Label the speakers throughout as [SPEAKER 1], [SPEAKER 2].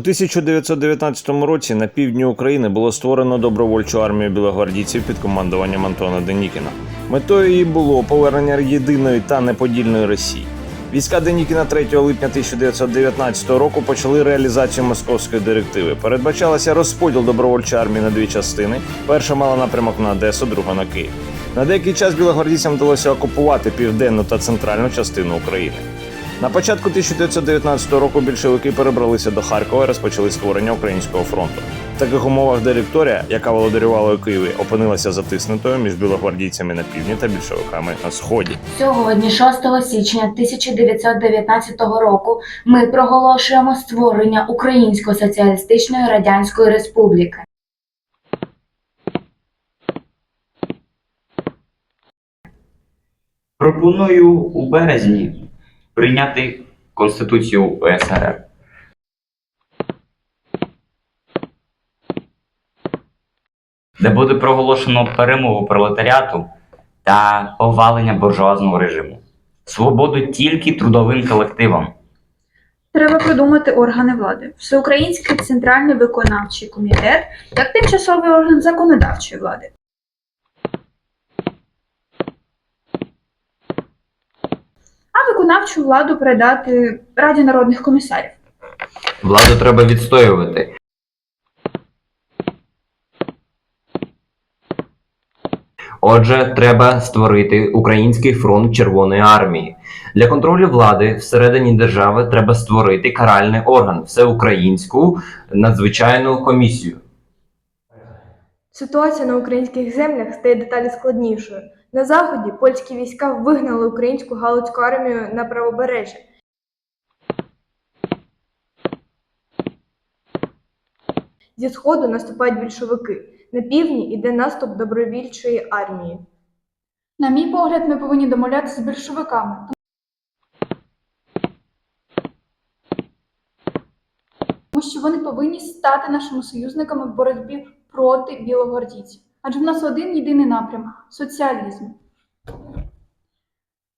[SPEAKER 1] 1919 році на півдні України було створено добровольчу армію білогвардійців під командуванням Антона Денікіна. Метою її було повернення єдиної та неподільної Росії. Війська Денікіна 3 липня 1919 року почали реалізацію московської директиви. Передбачалося розподіл добровольчої армії на дві частини. Перша мала напрямок на Одесу, друга на Київ. На деякий час білогвардійцям вдалося окупувати південну та центральну частину України. На початку 1919 року більшовики перебралися до Харкова і розпочали створення українського фронту. В таких умовах директорія, яка володарювала у Києві, опинилася затиснутою між білогвардійцями на півдні та більшовиками на сході.
[SPEAKER 2] Сьогодні, 6 січня 1919 року, ми проголошуємо створення Української соціалістичної радянської республіки.
[SPEAKER 3] Пропоную у березні прийняти Конституцію УСРР. Де буде проголошено перемогу пролетаріату та повалення буржуазного режиму. Свободу тільки трудовим колективам.
[SPEAKER 4] Треба придумати органи влади. Всеукраїнський центральний виконавчий комітет як тимчасовий орган законодавчої влади. А виконавчу владу передати Раді народних комісарів.
[SPEAKER 3] Владу треба відстоювати. Отже, треба створити Український фронт Червоної армії. Для контролю влади всередині держави треба створити каральний орган всеукраїнську надзвичайну комісію.
[SPEAKER 5] Ситуація на українських землях стає дедалі складнішою. На заході польські війська вигнали українську галицьку армію на правобережжя. Зі сходу наступають більшовики. На півдні йде наступ добровільчої армії.
[SPEAKER 4] На мій погляд, ми повинні домовлятися з більшовиками. Тому що вони повинні стати нашими союзниками в боротьбі проти білогвардійців. Адже в нас один єдиний напрям соціалізм.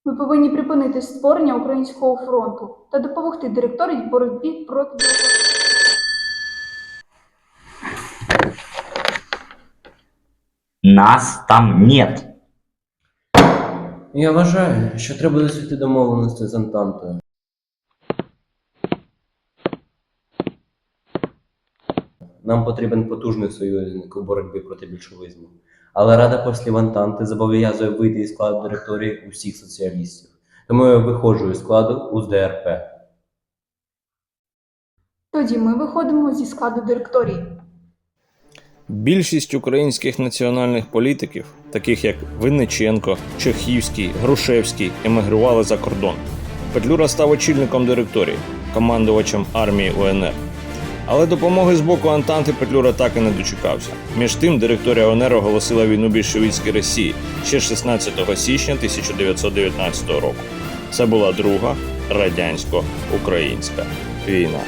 [SPEAKER 4] Ми повинні припинити створення українського фронту та допомогти директорії в боротьбі проти.
[SPEAKER 3] Нас там нет.
[SPEAKER 6] Я вважаю, що треба досягти домовленості з Антантою. Нам потрібен потужний союзник у боротьбі проти більшовизму. Але Рада послів Антанти зобов'язує вийти із складу директорії усіх соціалістів. Тому я виходжу із складу УЗДРП.
[SPEAKER 4] Тоді ми виходимо зі складу директорії.
[SPEAKER 1] Більшість українських національних політиків, таких як Винниченко, Чехівський, Грушевський, емігрували за кордон. Петлюра став очільником директорії, командувачем армії УНР. Але допомоги з боку Антанти Петлюра так і не дочекався. Між тим, директорія ОНР оголосила війну більшовицькій Росії ще 16 січня 1919 року. Це була друга радянсько-українська війна.